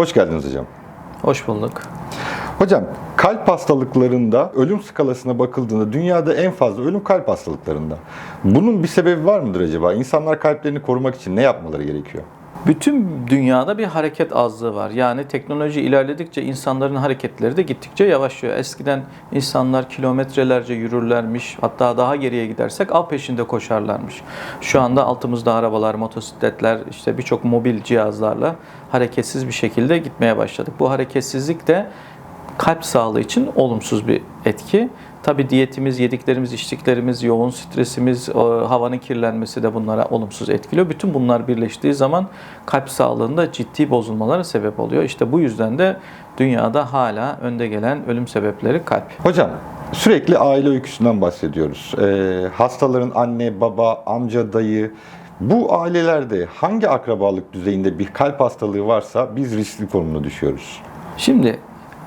Hoş geldiniz hocam. Hoş bulduk. Hocam kalp hastalıklarında ölüm skalasına bakıldığında dünyada en fazla ölüm kalp hastalıklarında. Bunun bir sebebi var mıdır acaba? İnsanlar kalplerini korumak için ne yapmaları gerekiyor? Bütün dünyada bir hareket azlığı var. Yani teknoloji ilerledikçe insanların hareketleri de gittikçe yavaşlıyor. Eskiden insanlar kilometrelerce yürürlermiş. Hatta daha geriye gidersek av peşinde koşarlarmış. Şu anda altımızda arabalar, motosikletler, işte birçok mobil cihazlarla hareketsiz bir şekilde gitmeye başladık. Bu hareketsizlik de kalp sağlığı için olumsuz bir etki. Tabi diyetimiz, yediklerimiz, içtiklerimiz, yoğun stresimiz, o havanın kirlenmesi de bunlara olumsuz etkiliyor. Bütün bunlar birleştiği zaman kalp sağlığında ciddi bozulmalara sebep oluyor. İşte bu yüzden de dünyada hala önde gelen ölüm sebepleri kalp. Hocam sürekli aile öyküsünden bahsediyoruz. Ee, hastaların anne, baba, amca, dayı bu ailelerde hangi akrabalık düzeyinde bir kalp hastalığı varsa biz riskli konumuna düşüyoruz. Şimdi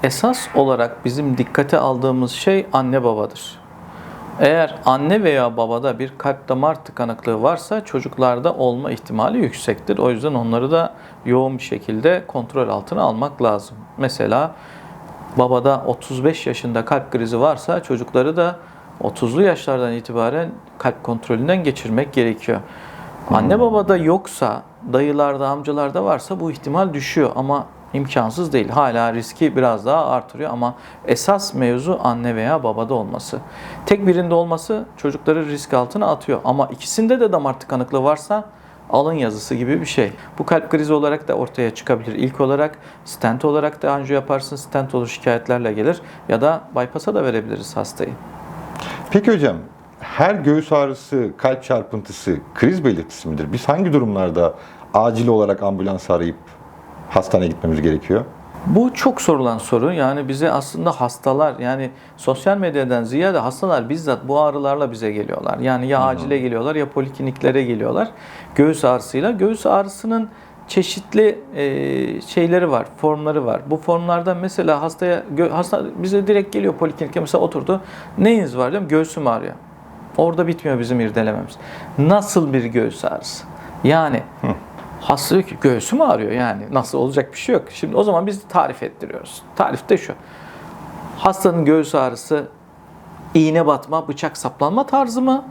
esas olarak bizim dikkate aldığımız şey anne babadır. Eğer anne veya babada bir kalp damar tıkanıklığı varsa çocuklarda olma ihtimali yüksektir. O yüzden onları da yoğun bir şekilde kontrol altına almak lazım. Mesela babada 35 yaşında kalp krizi varsa çocukları da 30'lu yaşlardan itibaren kalp kontrolünden geçirmek gerekiyor. Anne babada yoksa, dayılarda, amcalarda varsa bu ihtimal düşüyor ama imkansız değil. Hala riski biraz daha artırıyor ama esas mevzu anne veya babada olması. Tek birinde olması çocukları risk altına atıyor ama ikisinde de damar tıkanıklığı varsa alın yazısı gibi bir şey. Bu kalp krizi olarak da ortaya çıkabilir. İlk olarak stent olarak da anjiyo yaparsın, stent olur şikayetlerle gelir ya da bypass'a da verebiliriz hastayı. Peki hocam her göğüs ağrısı, kalp çarpıntısı kriz belirtisi midir? Biz hangi durumlarda acil olarak ambulans arayıp hastaneye gitmemiz gerekiyor? Bu çok sorulan soru. Yani bize aslında hastalar yani sosyal medyadan ziyade hastalar bizzat bu ağrılarla bize geliyorlar. Yani ya acile geliyorlar ya polikliniklere geliyorlar. Göğüs ağrısıyla. Göğüs ağrısının çeşitli e, şeyleri var, formları var. Bu formlardan mesela hastaya hasta bize direkt geliyor poliklinikte mesela oturdu. Neyiniz var diyorum? Göğsüm ağrıyor. Orada bitmiyor bizim irdelememiz. Nasıl bir göğüs ağrısı? Yani hasta diyor ki göğsüm ağrıyor yani. Nasıl olacak bir şey yok. Şimdi o zaman biz tarif ettiriyoruz. Tarif de şu. Hastanın göğüs ağrısı iğne batma, bıçak saplanma tarzı mı?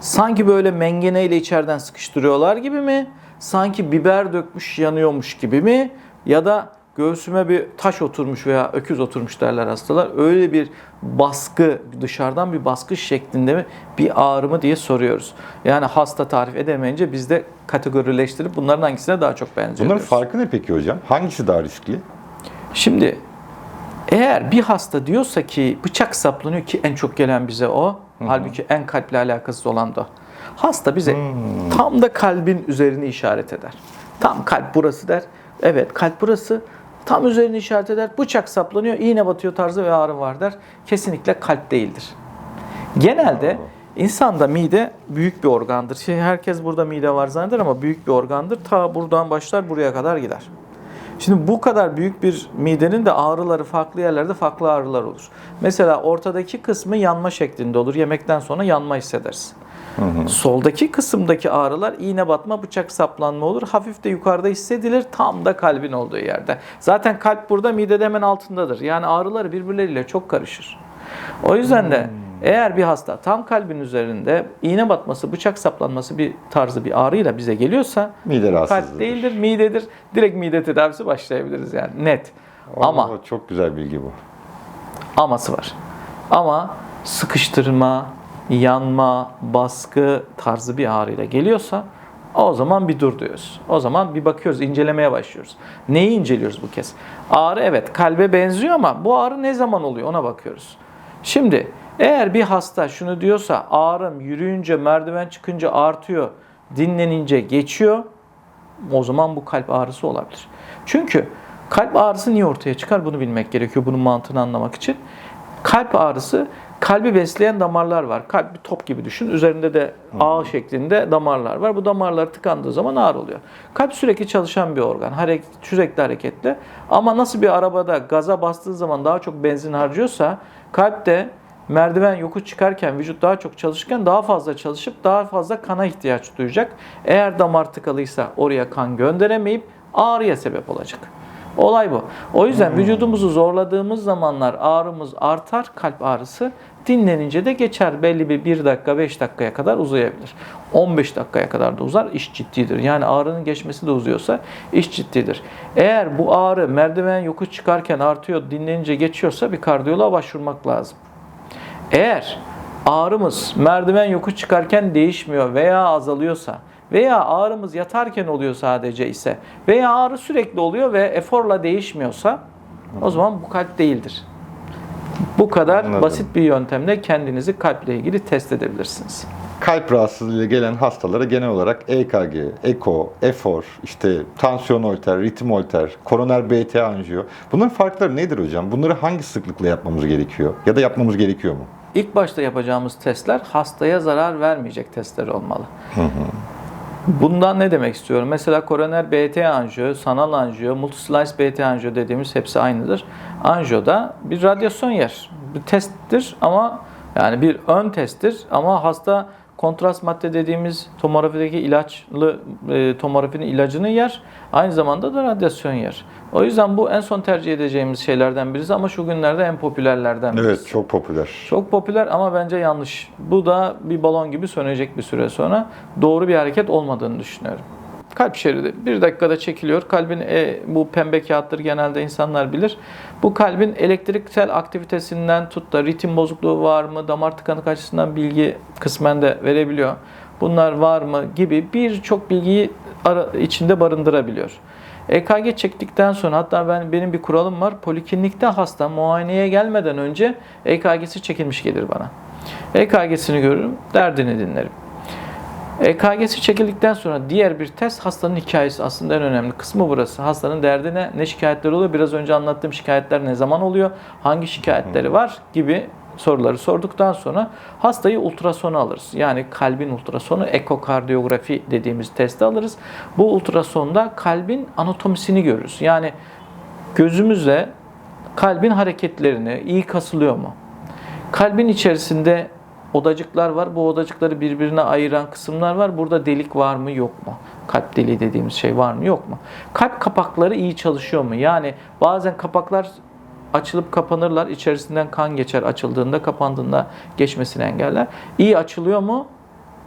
Sanki böyle mengeneyle içeriden sıkıştırıyorlar gibi mi? Sanki biber dökmüş yanıyormuş gibi mi? Ya da göğsüme bir taş oturmuş veya öküz oturmuş derler hastalar. Öyle bir baskı, dışarıdan bir baskı şeklinde mi bir ağrı mı diye soruyoruz. Yani hasta tarif edemeyince biz de kategorileştirip bunların hangisine daha çok benziyor. Bunların diyoruz. farkı ne peki hocam? Hangisi daha riskli? Şimdi eğer bir hasta diyorsa ki bıçak saplanıyor ki en çok gelen bize o. Halbuki en kalple alakası olan da. Hasta bize tam da kalbin üzerini işaret eder. Tam kalp burası der. Evet kalp burası. Tam üzerini işaret eder. Bıçak saplanıyor, iğne batıyor tarzı ve ağrı var der. Kesinlikle kalp değildir. Genelde insanda mide büyük bir organdır. Şey, herkes burada mide var zanneder ama büyük bir organdır. Ta buradan başlar buraya kadar gider. Şimdi bu kadar büyük bir midenin de ağrıları farklı yerlerde farklı ağrılar olur. Mesela ortadaki kısmı yanma şeklinde olur. Yemekten sonra yanma hissedersin. Soldaki kısımdaki ağrılar iğne batma, bıçak saplanma olur. Hafif de yukarıda hissedilir. Tam da kalbin olduğu yerde. Zaten kalp burada midede hemen altındadır. Yani ağrıları birbirleriyle çok karışır. O yüzden de eğer bir hasta tam kalbin üzerinde iğne batması, bıçak saplanması bir tarzı bir ağrıyla bize geliyorsa Mide rahatsızlığıdır. kalp değildir, midedir. Direkt mide tedavisi başlayabiliriz yani net. Ama Oo, çok güzel bilgi bu. aması var. Ama sıkıştırma, yanma, baskı tarzı bir ağrıyla geliyorsa o zaman bir dur diyoruz. O zaman bir bakıyoruz, incelemeye başlıyoruz. Neyi inceliyoruz bu kez? Ağrı evet kalbe benziyor ama bu ağrı ne zaman oluyor ona bakıyoruz. Şimdi eğer bir hasta şunu diyorsa ağrım yürüyünce, merdiven çıkınca artıyor, dinlenince geçiyor, o zaman bu kalp ağrısı olabilir. Çünkü kalp ağrısı niye ortaya çıkar bunu bilmek gerekiyor bunun mantığını anlamak için. Kalp ağrısı kalbi besleyen damarlar var. Kalp bir top gibi düşün. Üzerinde de ağ şeklinde damarlar var. Bu damarlar tıkandığı zaman ağrı oluyor. Kalp sürekli çalışan bir organ. Hareket, sürekli hareketli. Ama nasıl bir arabada gaza bastığı zaman daha çok benzin harcıyorsa kalp de merdiven yokuş çıkarken vücut daha çok çalışırken daha fazla çalışıp daha fazla kana ihtiyaç duyacak. Eğer damar tıkalıysa oraya kan gönderemeyip ağrıya sebep olacak. Olay bu. O yüzden vücudumuzu zorladığımız zamanlar ağrımız artar, kalp ağrısı dinlenince de geçer. Belli bir 1 dakika 5 dakikaya kadar uzayabilir. 15 dakikaya kadar da uzar, iş ciddidir. Yani ağrının geçmesi de uzuyorsa iş ciddidir. Eğer bu ağrı merdiven yokuş çıkarken artıyor, dinlenince geçiyorsa bir kardiyoloğa başvurmak lazım. Eğer ağrımız merdiven yokuş çıkarken değişmiyor veya azalıyorsa veya ağrımız yatarken oluyor sadece ise veya ağrı sürekli oluyor ve eforla değişmiyorsa o zaman bu kalp değildir. Bu kadar Anladım. basit bir yöntemle kendinizi kalple ilgili test edebilirsiniz. Kalp rahatsızlığıyla gelen hastalara genel olarak EKG, eko, efor, işte tansiyon holter, ritim holter, koroner BT anjiyo. Bunların farkları nedir hocam? Bunları hangi sıklıkla yapmamız gerekiyor? Ya da yapmamız gerekiyor mu? İlk başta yapacağımız testler hastaya zarar vermeyecek testler olmalı. Bundan ne demek istiyorum? Mesela koroner BT anjiyo, sanal anjiyo, multislice BT anjiyo dediğimiz hepsi aynıdır. Anjiyoda bir radyasyon yer. Bir testtir ama yani bir ön testtir ama hasta kontrast madde dediğimiz tomografideki ilaçlı e, tomografinin ilacını yer. Aynı zamanda da radyasyon yer. O yüzden bu en son tercih edeceğimiz şeylerden birisi ama şu günlerde en popülerlerden birisi. Evet, çok popüler. Çok popüler ama bence yanlış. Bu da bir balon gibi sönecek bir süre sonra. Doğru bir hareket olmadığını düşünüyorum. Kalp şeridi bir dakikada çekiliyor. Kalbin e, bu pembe kağıttır genelde insanlar bilir. Bu kalbin elektriksel aktivitesinden tut da ritim bozukluğu var mı, damar tıkanık açısından bilgi kısmen de verebiliyor. Bunlar var mı gibi birçok bilgiyi içinde barındırabiliyor. EKG çektikten sonra hatta ben benim bir kuralım var. Poliklinikte hasta muayeneye gelmeden önce EKG'si çekilmiş gelir bana. EKG'sini görürüm, derdini dinlerim. EKG'si çekildikten sonra diğer bir test hastanın hikayesi aslında en önemli kısmı burası. Hastanın derdi ne? Ne şikayetleri oluyor? Biraz önce anlattığım şikayetler ne zaman oluyor? Hangi şikayetleri var? Gibi soruları sorduktan sonra hastayı ultrasona alırız. Yani kalbin ultrasonu, ekokardiyografi dediğimiz testi alırız. Bu ultrasonda kalbin anatomisini görürüz. Yani gözümüzle kalbin hareketlerini iyi kasılıyor mu? Kalbin içerisinde odacıklar var. Bu odacıkları birbirine ayıran kısımlar var. Burada delik var mı yok mu? Kalp deliği dediğimiz şey var mı yok mu? Kalp kapakları iyi çalışıyor mu? Yani bazen kapaklar açılıp kapanırlar. İçerisinden kan geçer açıldığında, kapandığında geçmesini engeller. İyi açılıyor mu?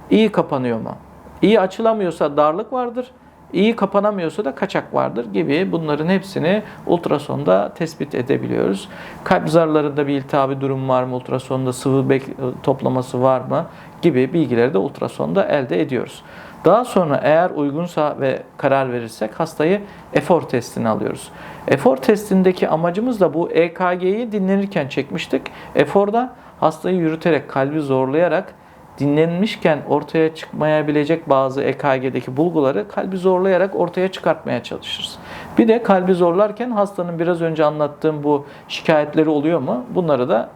İyi kapanıyor mu? İyi açılamıyorsa darlık vardır. İyi kapanamıyorsa da kaçak vardır gibi bunların hepsini ultrasonda tespit edebiliyoruz. Kalp zarlarında bir iltihabi durum var mı? Ultrasonda sıvı toplaması var mı? Gibi bilgileri de ultrasonda elde ediyoruz. Daha sonra eğer uygunsa ve karar verirsek hastayı efor testini alıyoruz. Efor testindeki amacımız da bu EKG'yi dinlenirken çekmiştik. Eforda hastayı yürüterek, kalbi zorlayarak dinlenmişken ortaya çıkmayabilecek bazı EKG'deki bulguları kalbi zorlayarak ortaya çıkartmaya çalışırız. Bir de kalbi zorlarken hastanın biraz önce anlattığım bu şikayetleri oluyor mu? Bunları da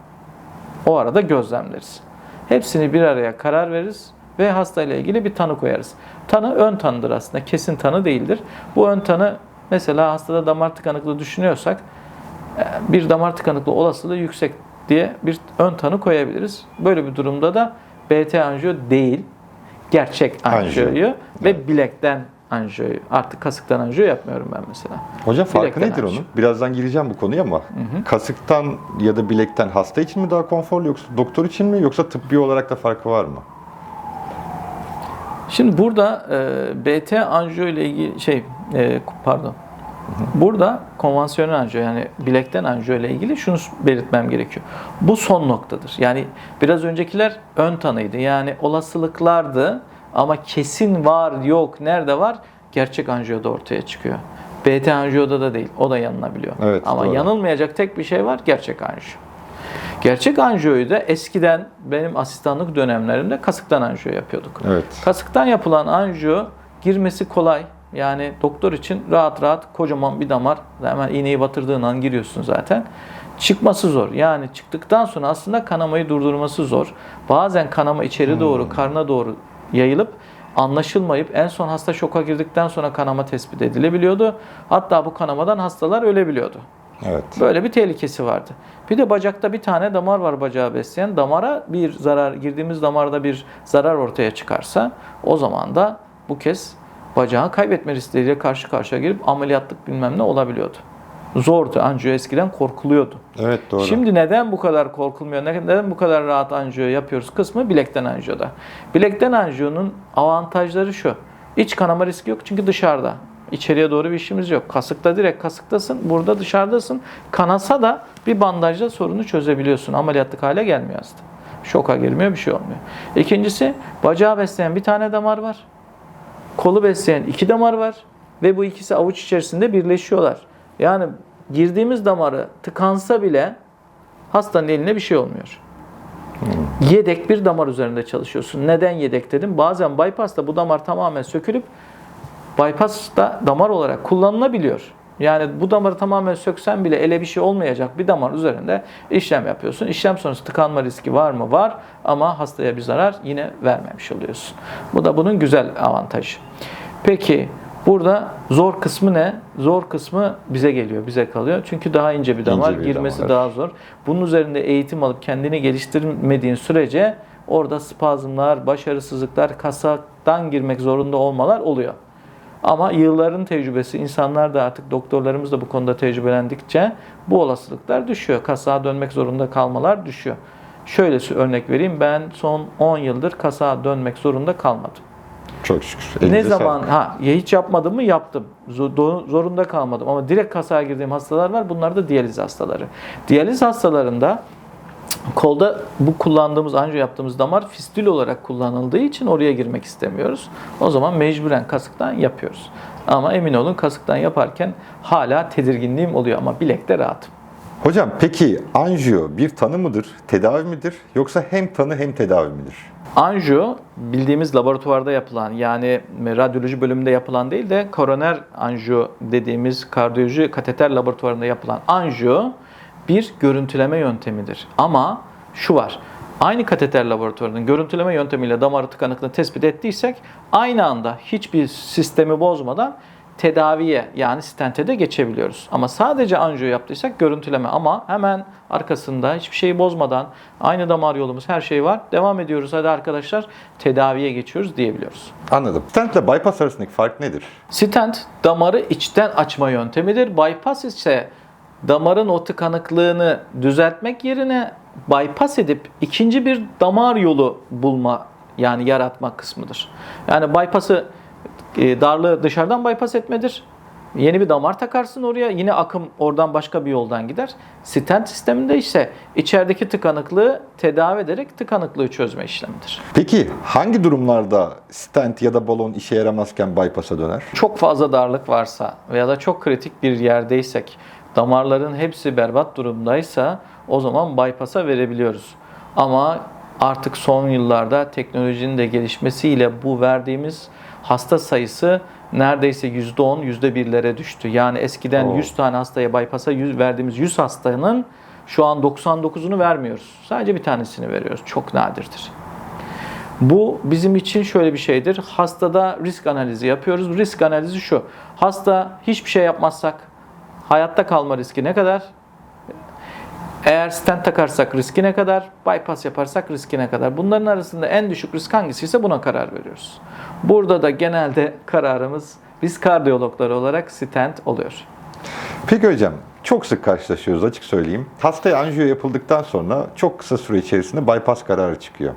o arada gözlemleriz. Hepsini bir araya karar veririz ve hastayla ilgili bir tanı koyarız. Tanı ön tanıdır aslında, kesin tanı değildir. Bu ön tanı mesela hastada damar tıkanıklığı düşünüyorsak e, bir damar tıkanıklığı olasılığı yüksek diye bir ön tanı koyabiliriz. Böyle bir durumda da BT anjiyo değil, gerçek Anjiyo. anjiyoyu ve bilekten anjiyoyu. Artık kasıktan anjiyo yapmıyorum ben mesela. Hocam farkı Bilekten nedir anjiyo. onun? Birazdan gireceğim bu konuya ama kasıktan ya da bilekten hasta için mi daha konforlu yoksa doktor için mi yoksa tıbbi olarak da farkı var mı? Şimdi burada e, BT anjiyo ile ilgili şey e, pardon. Burada konvansiyonel anjiyo yani bilekten anjiyo ile ilgili şunu belirtmem gerekiyor. Bu son noktadır. Yani biraz öncekiler ön tanıydı. Yani olasılıklardı ama kesin var yok nerede var gerçek anjiyoda ortaya çıkıyor. BT anjiyoda da değil. O da yanılabiliyor. Evet, ama doğru. yanılmayacak tek bir şey var gerçek anjiyo. Gerçek anjiyoyu da eskiden benim asistanlık dönemlerimde kasıktan anjiyo yapıyorduk. Evet. Kasıktan yapılan anjiyo girmesi kolay. Yani doktor için rahat rahat kocaman bir damar hemen iğneyi batırdığın an giriyorsun zaten. Çıkması zor. Yani çıktıktan sonra aslında kanamayı durdurması zor. Bazen kanama içeri doğru, karna doğru yayılıp anlaşılmayıp en son hasta şoka girdikten sonra kanama tespit edilebiliyordu. Hatta bu kanamadan hastalar ölebiliyordu. Evet. Böyle bir tehlikesi vardı. Bir de bacakta bir tane damar var bacağı besleyen. Damara bir zarar, girdiğimiz damarda bir zarar ortaya çıkarsa o zaman da bu kez bacağı kaybetme riskleriyle karşı karşıya gelip ameliyatlık bilmem ne olabiliyordu. zordu. Anjiyo eskiden korkuluyordu. Evet doğru. Şimdi neden bu kadar korkulmuyor, ne- neden bu kadar rahat anjiyo yapıyoruz kısmı bilekten anjiyoda. Bilekten anjiyonun avantajları şu. İç kanama riski yok çünkü dışarıda. İçeriye doğru bir işimiz yok. Kasıkta direkt kasıktasın, burada dışarıdasın. Kanasa da bir bandajla sorunu çözebiliyorsun. Ameliyatlık hale gelmiyor hasta. Şoka girmiyor, bir şey olmuyor. İkincisi, bacağı besleyen bir tane damar var. Kolu besleyen iki damar var. Ve bu ikisi avuç içerisinde birleşiyorlar. Yani girdiğimiz damarı tıkansa bile hastanın eline bir şey olmuyor. Yedek bir damar üzerinde çalışıyorsun. Neden yedek dedim? Bazen bypass'ta bu damar tamamen sökülüp bypass'ta damar olarak kullanılabiliyor. Yani bu damarı tamamen söksen bile ele bir şey olmayacak bir damar üzerinde işlem yapıyorsun. İşlem sonrası tıkanma riski var mı? Var ama hastaya bir zarar yine vermemiş oluyorsun. Bu da bunun güzel avantajı. Peki burada zor kısmı ne? Zor kısmı bize geliyor, bize kalıyor. Çünkü daha ince bir damar, bir girmesi damar. daha zor. Bunun üzerinde eğitim alıp kendini geliştirmediğin sürece orada spazmlar, başarısızlıklar, kasaktan girmek zorunda olmalar oluyor. Ama yılların tecrübesi, insanlar da artık doktorlarımız da bu konuda tecrübelendikçe bu olasılıklar düşüyor. Kasağa dönmek zorunda kalmalar düşüyor. Şöyle örnek vereyim. Ben son 10 yıldır kasağa dönmek zorunda kalmadım. Çok şükür. ne Elinize zaman sağlık. ha ya hiç yapmadım mı yaptım. Zorunda kalmadım ama direkt kasağa girdiğim hastalar var. Bunlar da diyaliz hastaları. Diyaliz hastalarında kolda bu kullandığımız anjiyo yaptığımız damar fistül olarak kullanıldığı için oraya girmek istemiyoruz. O zaman mecburen kasıktan yapıyoruz. Ama emin olun kasıktan yaparken hala tedirginliğim oluyor ama bilekte rahatım. Hocam peki anjiyo bir tanı mıdır, tedavi midir yoksa hem tanı hem tedavi midir? Anjiyo bildiğimiz laboratuvarda yapılan yani radyoloji bölümünde yapılan değil de koroner anjiyo dediğimiz kardiyoloji kateter laboratuvarında yapılan anjiyo bir görüntüleme yöntemidir. Ama şu var. Aynı kateter laboratuvarının görüntüleme yöntemiyle damarı tıkanıklığını tespit ettiysek aynı anda hiçbir sistemi bozmadan tedaviye yani stente de geçebiliyoruz. Ama sadece anjiyo yaptıysak görüntüleme ama hemen arkasında hiçbir şeyi bozmadan aynı damar yolumuz her şey var. Devam ediyoruz hadi arkadaşlar tedaviye geçiyoruz diyebiliyoruz. Anladım. Stent ile bypass arasındaki fark nedir? Stent damarı içten açma yöntemidir. Bypass ise damarın o tıkanıklığını düzeltmek yerine bypass edip ikinci bir damar yolu bulma yani yaratma kısmıdır. Yani bypass'ı e, darlığı dışarıdan bypass etmedir. Yeni bir damar takarsın oraya. Yine akım oradan başka bir yoldan gider. Stent sisteminde ise içerideki tıkanıklığı tedavi ederek tıkanıklığı çözme işlemidir. Peki hangi durumlarda stent ya da balon işe yaramazken bypass'a döner? çok fazla darlık varsa veya da çok kritik bir yerdeysek, damarların hepsi berbat durumdaysa o zaman bypass'a verebiliyoruz. Ama artık son yıllarda teknolojinin de gelişmesiyle bu verdiğimiz hasta sayısı neredeyse %10, %1'lere düştü. Yani eskiden Oo. 100 tane hastaya bypass'a 100 verdiğimiz 100 hastanın şu an 99'unu vermiyoruz. Sadece bir tanesini veriyoruz. Çok nadirdir. Bu bizim için şöyle bir şeydir. Hastada risk analizi yapıyoruz. Risk analizi şu. Hasta hiçbir şey yapmazsak hayatta kalma riski ne kadar? Eğer stent takarsak riski ne kadar? Bypass yaparsak riski ne kadar? Bunların arasında en düşük risk hangisi ise buna karar veriyoruz. Burada da genelde kararımız biz kardiyologları olarak stent oluyor. Peki hocam çok sık karşılaşıyoruz açık söyleyeyim. Hastaya anjiyo yapıldıktan sonra çok kısa süre içerisinde bypass kararı çıkıyor.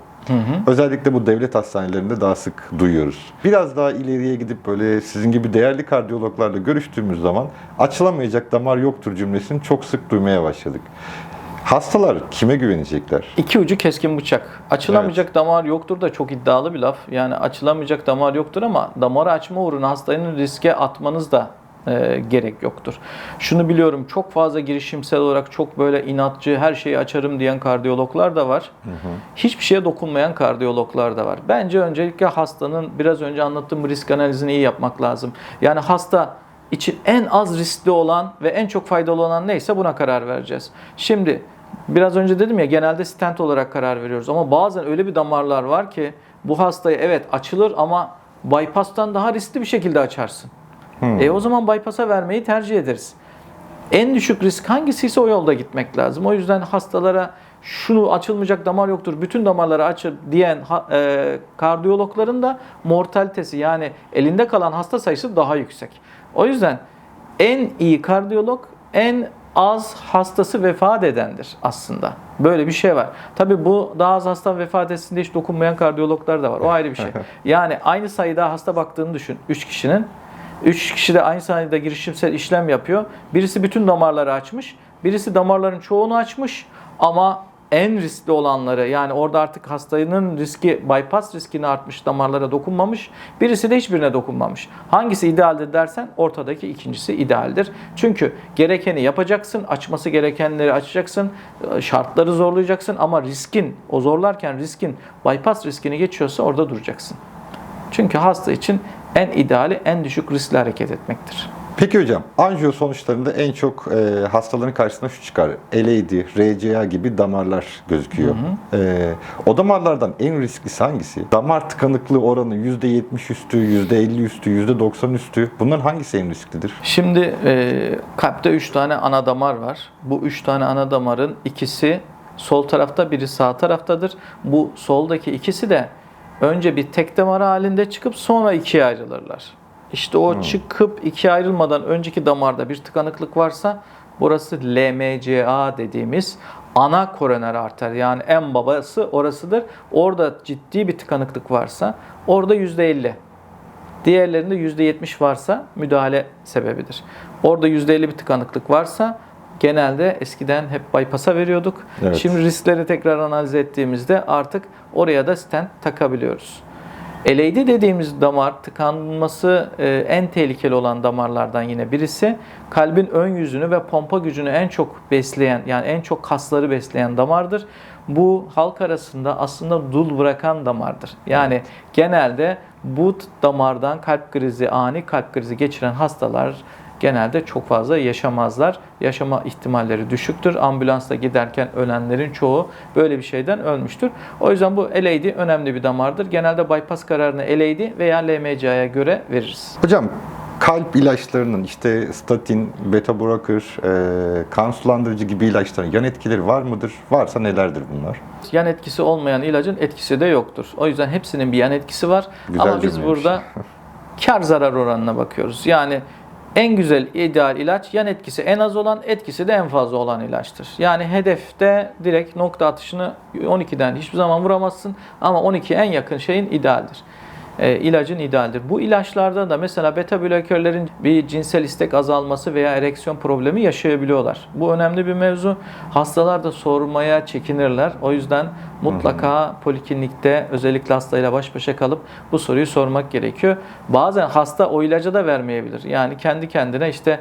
Özellikle bu devlet hastanelerinde daha sık duyuyoruz. Biraz daha ileriye gidip böyle sizin gibi değerli kardiyologlarla görüştüğümüz zaman açılamayacak damar yoktur cümlesini çok sık duymaya başladık. Hastalar kime güvenecekler? İki ucu keskin bıçak. Açılamayacak damar yoktur da çok iddialı bir laf. Yani açılamayacak damar yoktur ama damarı açma uğruna hastanın riske atmanız da e, gerek yoktur. Şunu biliyorum çok fazla girişimsel olarak çok böyle inatçı her şeyi açarım diyen kardiyologlar da var. Hiçbir şeye dokunmayan kardiyologlar da var. Bence öncelikle hastanın biraz önce anlattığım risk analizini iyi yapmak lazım. Yani hasta için en az riskli olan ve en çok faydalı olan neyse buna karar vereceğiz. Şimdi biraz önce dedim ya genelde stent olarak karar veriyoruz ama bazen öyle bir damarlar var ki bu hastayı evet açılır ama bypass'tan daha riskli bir şekilde açarsın. E o zaman bypass'a vermeyi tercih ederiz. En düşük risk hangisiyse o yolda gitmek lazım. O yüzden hastalara şunu açılmayacak damar yoktur, bütün damarları açır diyen e, kardiyologların da mortalitesi yani elinde kalan hasta sayısı daha yüksek. O yüzden en iyi kardiyolog en az hastası vefat edendir aslında. Böyle bir şey var. Tabii bu daha az hasta vefat etsin diye hiç dokunmayan kardiyologlar da var. O ayrı bir şey. Yani aynı sayıda hasta baktığını düşün 3 kişinin. 3 kişi de aynı sayıda girişimsel işlem yapıyor. Birisi bütün damarları açmış. Birisi damarların çoğunu açmış ama en riskli olanları yani orada artık hastanın riski bypass riskini artmış damarlara dokunmamış. Birisi de hiçbirine dokunmamış. Hangisi idealdir dersen ortadaki ikincisi idealdir. Çünkü gerekeni yapacaksın, açması gerekenleri açacaksın, şartları zorlayacaksın ama riskin o zorlarken riskin bypass riskini geçiyorsa orada duracaksın. Çünkü hasta için en ideali en düşük riskli hareket etmektir. Peki hocam, anjiyo sonuçlarında en çok e, hastaların karşısına şu çıkar. LAD, RCA gibi damarlar gözüküyor. E, o damarlardan en risklisi hangisi? Damar tıkanıklığı oranı %70 üstü, %50 üstü, %90 üstü. Bunların hangisi en risklidir? Şimdi e, kalpte 3 tane ana damar var. Bu 3 tane ana damarın ikisi sol tarafta, biri sağ taraftadır. Bu soldaki ikisi de önce bir tek damar halinde çıkıp sonra ikiye ayrılırlar. İşte o çıkıp ikiye ayrılmadan önceki damarda bir tıkanıklık varsa burası LMCA dediğimiz ana koroner arter yani en babası orasıdır. Orada ciddi bir tıkanıklık varsa orada %50. Diğerlerinde %70 varsa müdahale sebebidir. Orada %50 bir tıkanıklık varsa genelde eskiden hep bypass'a veriyorduk. Evet. Şimdi riskleri tekrar analiz ettiğimizde artık oraya da stent takabiliyoruz. LAD dediğimiz damar tıkanması e, en tehlikeli olan damarlardan yine birisi. Kalbin ön yüzünü ve pompa gücünü en çok besleyen yani en çok kasları besleyen damardır. Bu halk arasında aslında dul bırakan damardır. Yani genelde bu damardan kalp krizi, ani kalp krizi geçiren hastalar genelde çok fazla yaşamazlar. Yaşama ihtimalleri düşüktür. Ambulansla giderken ölenlerin çoğu böyle bir şeyden ölmüştür. O yüzden bu LAD önemli bir damardır. Genelde bypass kararını LAD veya LMCA'ya göre veririz. Hocam, kalp ilaçlarının işte statin, beta blocker, e, kan sulandırıcı gibi ilaçların yan etkileri var mıdır? Varsa nelerdir bunlar? Yan etkisi olmayan ilacın etkisi de yoktur. O yüzden hepsinin bir yan etkisi var. Güzel Ama biz burada kar zarar oranına bakıyoruz. Yani en güzel ideal ilaç yan etkisi en az olan etkisi de en fazla olan ilaçtır. Yani hedefte direkt nokta atışını 12'den hiçbir zaman vuramazsın ama 12 en yakın şeyin idealdir. E, ilacın idealdir. Bu ilaçlarda da mesela beta blokörlerin bir cinsel istek azalması veya ereksiyon problemi yaşayabiliyorlar. Bu önemli bir mevzu. Hastalar da sormaya çekinirler. O yüzden mutlaka poliklinikte özellikle hastayla baş başa kalıp bu soruyu sormak gerekiyor. Bazen hasta o ilacı da vermeyebilir. Yani kendi kendine işte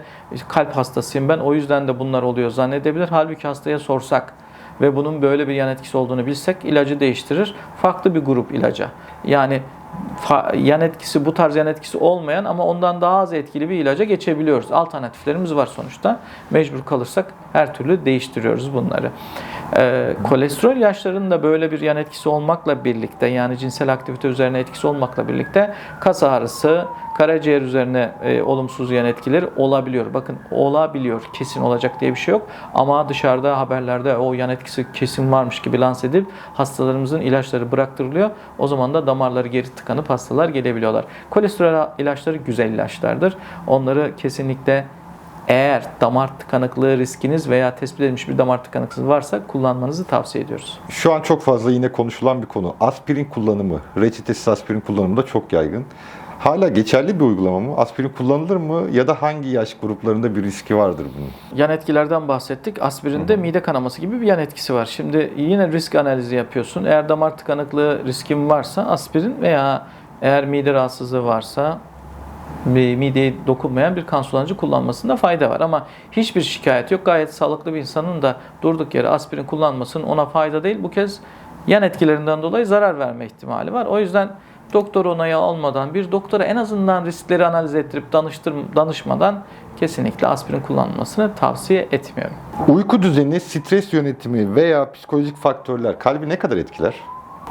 kalp hastasıyım ben o yüzden de bunlar oluyor zannedebilir. Halbuki hastaya sorsak ve bunun böyle bir yan etkisi olduğunu bilsek ilacı değiştirir. Farklı bir grup ilaca. Yani yan etkisi bu tarz yan etkisi olmayan ama ondan daha az etkili bir ilaca geçebiliyoruz. Alternatiflerimiz var sonuçta. Mecbur kalırsak her türlü değiştiriyoruz bunları. Ee, kolesterol ilaçlarının da böyle bir yan etkisi olmakla birlikte yani cinsel aktivite üzerine etkisi olmakla birlikte kas ağrısı, karaciğer üzerine e, olumsuz yan etkileri olabiliyor. Bakın olabiliyor. Kesin olacak diye bir şey yok. Ama dışarıda haberlerde o yan etkisi kesin varmış gibi lanse edip hastalarımızın ilaçları bıraktırılıyor. O zaman da damarları geri tıkanıp hastalar gelebiliyorlar. Kolesterol ilaçları güzel ilaçlardır. Onları kesinlikle eğer damar tıkanıklığı riskiniz veya tespit edilmiş bir damar tıkanıklığınız varsa kullanmanızı tavsiye ediyoruz. Şu an çok fazla yine konuşulan bir konu. Aspirin kullanımı, reçetesiz aspirin kullanımı da çok yaygın. Hala geçerli bir uygulama mı? Aspirin kullanılır mı? Ya da hangi yaş gruplarında bir riski vardır bunun? Yan etkilerden bahsettik. Aspirinde mide kanaması gibi bir yan etkisi var. Şimdi yine risk analizi yapıyorsun. Eğer damar tıkanıklığı riskin varsa aspirin veya eğer mide rahatsızlığı varsa mideye dokunmayan bir kan sulandırıcı kullanmasında fayda var. Ama hiçbir şikayet yok. Gayet sağlıklı bir insanın da durduk yere aspirin kullanmasının ona fayda değil. Bu kez yan etkilerinden dolayı zarar verme ihtimali var. O yüzden doktor onayı almadan bir doktora en azından riskleri analiz ettirip danıştır, danışmadan kesinlikle aspirin kullanılmasını tavsiye etmiyorum. Uyku düzeni, stres yönetimi veya psikolojik faktörler kalbi ne kadar etkiler?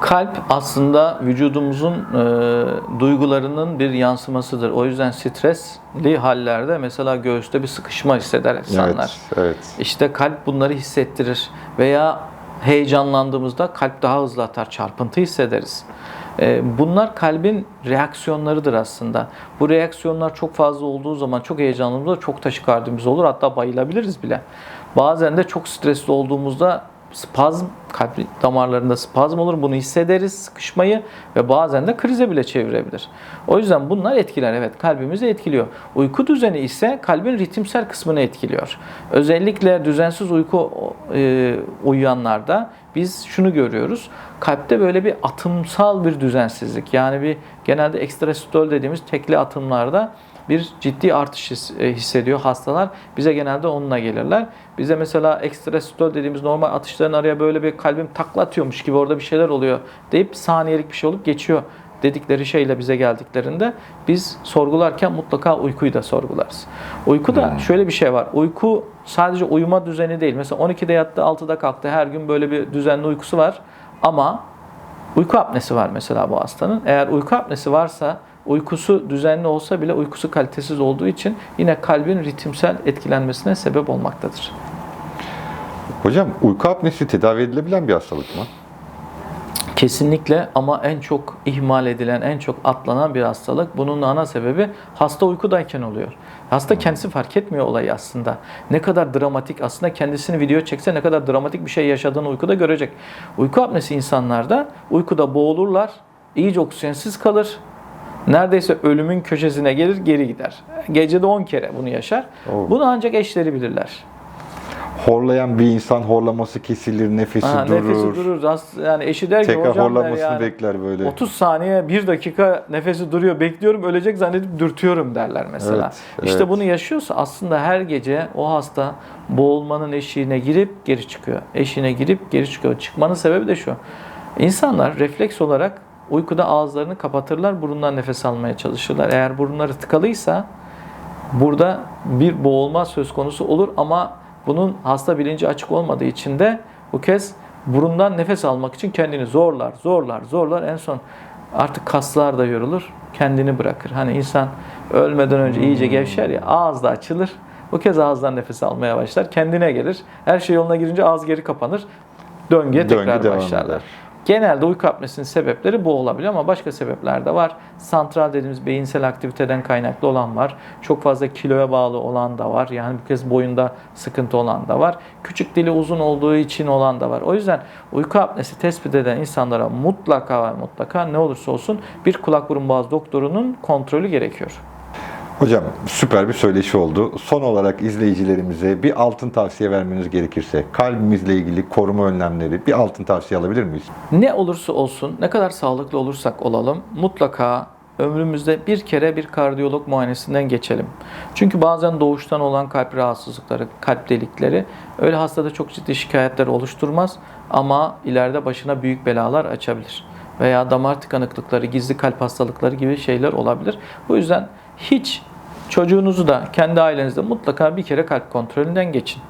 Kalp aslında vücudumuzun e, duygularının bir yansımasıdır. O yüzden stresli hallerde mesela göğüste bir sıkışma hisseder insanlar. Evet, evet. İşte kalp bunları hissettirir veya heyecanlandığımızda kalp daha hızlı atar, çarpıntı hissederiz. E, bunlar kalbin reaksiyonlarıdır aslında. Bu reaksiyonlar çok fazla olduğu zaman çok heyecanlımızda çok taşikardimiz olur. Hatta bayılabiliriz bile. Bazen de çok stresli olduğumuzda spazm, kalp damarlarında spazm olur. Bunu hissederiz, sıkışmayı ve bazen de krize bile çevirebilir. O yüzden bunlar etkiler. Evet kalbimizi etkiliyor. Uyku düzeni ise kalbin ritimsel kısmını etkiliyor. Özellikle düzensiz uyku e, uyuyanlarda biz şunu görüyoruz. Kalpte böyle bir atımsal bir düzensizlik. Yani bir genelde ekstrasitol dediğimiz tekli atımlarda bir ciddi artış e, hissediyor hastalar. Bize genelde onunla gelirler. Bize mesela ekstrasitol dediğimiz normal atışların araya böyle bir kalbim takla atıyormuş gibi orada bir şeyler oluyor deyip saniyelik bir şey olup geçiyor dedikleri şeyle bize geldiklerinde biz sorgularken mutlaka uykuyu da sorgularız. Uykuda şöyle bir şey var. Uyku sadece uyuma düzeni değil. Mesela 12'de yattı, 6'da kalktı. Her gün böyle bir düzenli uykusu var. Ama uyku apnesi var mesela bu hastanın. Eğer uyku apnesi varsa uykusu düzenli olsa bile uykusu kalitesiz olduğu için yine kalbin ritimsel etkilenmesine sebep olmaktadır. Hocam uyku apnesi tedavi edilebilen bir hastalık mı? Kesinlikle ama en çok ihmal edilen, en çok atlanan bir hastalık. Bunun ana sebebi hasta uykudayken oluyor. Hasta kendisi fark etmiyor olayı aslında. Ne kadar dramatik aslında kendisini video çekse ne kadar dramatik bir şey yaşadığını uykuda görecek. Uyku apnesi insanlarda uykuda boğulurlar, iyice oksijensiz kalır. Neredeyse ölümün köşesine gelir geri gider. Gecede 10 kere bunu yaşar. Oo. Bunu ancak eşleri bilirler. Horlayan bir insan horlaması kesilir, nefesi Ha, durur. nefesi durur. Yani eşi der ki Tekrar hocam horlamasını yani, bekler böyle. 30 saniye 1 dakika nefesi duruyor bekliyorum ölecek zannedip dürtüyorum derler mesela. Evet, İşte evet. bunu yaşıyorsa aslında her gece o hasta boğulmanın eşiğine girip geri çıkıyor. Eşiğine girip geri çıkıyor. Çıkmanın sebebi de şu. İnsanlar refleks olarak uykuda ağızlarını kapatırlar, burundan nefes almaya çalışırlar. Eğer burunları tıkalıysa burada bir boğulma söz konusu olur ama bunun hasta bilinci açık olmadığı için de bu kez burundan nefes almak için kendini zorlar, zorlar, zorlar. En son artık kaslar da yorulur, kendini bırakır. Hani insan ölmeden önce iyice gevşer ya, ağız da açılır. Bu kez ağızdan nefes almaya başlar, kendine gelir. Her şey yoluna girince ağız geri kapanır. Döngüye Döngü tekrar başlarlar. eder. Genelde uyku apnesinin sebepleri bu olabilir ama başka sebepler de var. Santral dediğimiz beyinsel aktiviteden kaynaklı olan var. Çok fazla kiloya bağlı olan da var. Yani bu kez boyunda sıkıntı olan da var. Küçük dili uzun olduğu için olan da var. O yüzden uyku apnesi tespit eden insanlara mutlaka ve mutlaka ne olursa olsun bir kulak burun boğaz doktorunun kontrolü gerekiyor. Hocam süper bir söyleşi oldu. Son olarak izleyicilerimize bir altın tavsiye vermeniz gerekirse kalbimizle ilgili koruma önlemleri bir altın tavsiye alabilir miyiz? Ne olursa olsun, ne kadar sağlıklı olursak olalım mutlaka ömrümüzde bir kere bir kardiyolog muayenesinden geçelim. Çünkü bazen doğuştan olan kalp rahatsızlıkları, kalp delikleri öyle hastada çok ciddi şikayetler oluşturmaz ama ileride başına büyük belalar açabilir. Veya damar tıkanıklıkları, gizli kalp hastalıkları gibi şeyler olabilir. Bu yüzden hiç çocuğunuzu da kendi ailenizde mutlaka bir kere kalp kontrolünden geçin.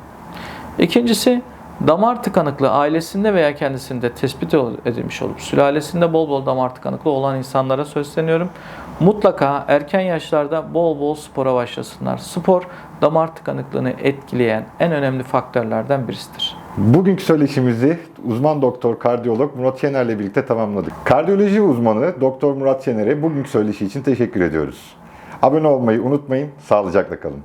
İkincisi damar tıkanıklığı ailesinde veya kendisinde tespit edilmiş olup sülalesinde bol bol damar tıkanıklığı olan insanlara sesleniyorum. Mutlaka erken yaşlarda bol bol spora başlasınlar. Spor damar tıkanıklığını etkileyen en önemli faktörlerden birisidir. Bugünkü söyleşimizi uzman doktor kardiyolog Murat Yener'le birlikte tamamladık. Kardiyoloji uzmanı Doktor Murat Yener'e bugünkü söyleşi için teşekkür ediyoruz. Abone olmayı unutmayın. Sağlıcakla kalın.